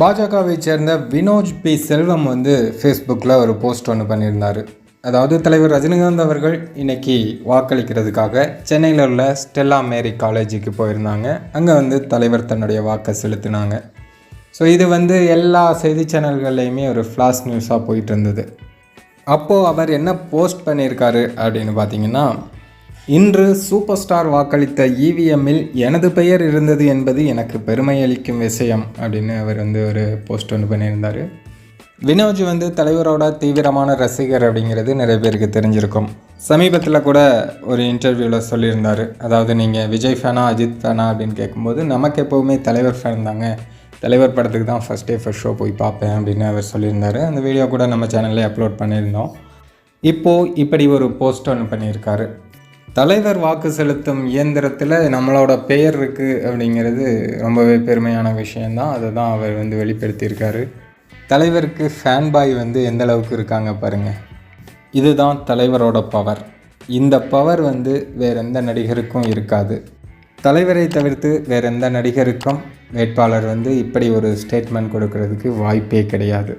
பாஜகவை சேர்ந்த வினோஜ் பி. செல்வம் வந்து ஃபேஸ்புக்கில் ஒரு போஸ்ட் ஒன்று பண்ணியிருந்தார். அதாவது தலைவர் ரஜினிகாந்த் அவர்கள் இன்னைக்கு வாக்களிக்கிறதுக்காக சென்னையில் உள்ள ஸ்டெல்லா மேரி காலேஜுக்கு போயிருந்தாங்க. அங்கே வந்து தலைவர் தன்னுடைய வாக்கை செலுத்தினாங்க. ஸோ இது வந்து எல்லா செய்தி சேனல்கள்லையுமே ஒரு ஃப்ளாஷ் நியூஸாக போயிட்டு இருந்தது. அப்போது அவர் என்ன போஸ்ட் பண்ணியிருக்காரு அப்படின்னு பார்த்தீங்கன்னா இன்று சூப்பர் ஸ்டார் வாக்களித்த இவிஎம்மில் எனது பெயர் இருந்தது என்பது எனக்கு பெருமை அளிக்கும் விஷயம் அப்படின்னு அவர் வந்து ஒரு போஸ்ட் ஒன்று பண்ணியிருந்தார். வினோஜ் வந்து தலைவரோட தீவிரமான ரசிகர் அப்படிங்கிறது நிறைய பேருக்கு தெரிஞ்சிருக்கும். சமீபத்தில் கூட ஒரு இன்டர்வியூவில் சொல்லியிருந்தார். அதாவது நீங்கள் விஜய் ஃபேனா அஜித் ஃபேனா அப்படின்னு கேட்கும்போது நமக்கு எப்போவுமே தலைவர் ஃபேன் தாங்க. தலைவர் படத்துக்கு தான் ஃபஸ்ட் டே ஃபஸ்ட் ஷோ போய் பார்ப்பேன் அப்படின்னு அவர் சொல்லியிருந்தார். அந்த வீடியோ கூட நம்ம சேனல்லே அப்லோட் பண்ணியிருந்தோம். இப்போது இப்படி ஒரு போஸ்ட் ஒன்று பண்ணியிருக்காரு. தலைவர் வாக்கு செலுத்தும் இயந்திரத்தில் நம்மளோட பெயர் இருக்குது அப்படிங்கிறது ரொம்பவே பெருமையான விஷயந்தான் அதை தான் அவர் வந்து வெளிப்படுத்தியிருக்காரு. தலைவருக்கு ஃபேன் பாய் வந்து எந்த அளவுக்கு இருக்காங்க பாருங்கள் இதுதான் தலைவரோட பவர் இந்த பவர் வந்து வேற எந்த நடிகருக்கும் இருக்காது. தலைவரை தவிர்த்து வேற எந்த நடிகருக்கும் வேட்பாளர் வந்து இப்படி ஒரு ஸ்டேட்மெண்ட் கொடுக்கறதுக்கு வாய்ப்பே கிடையாது.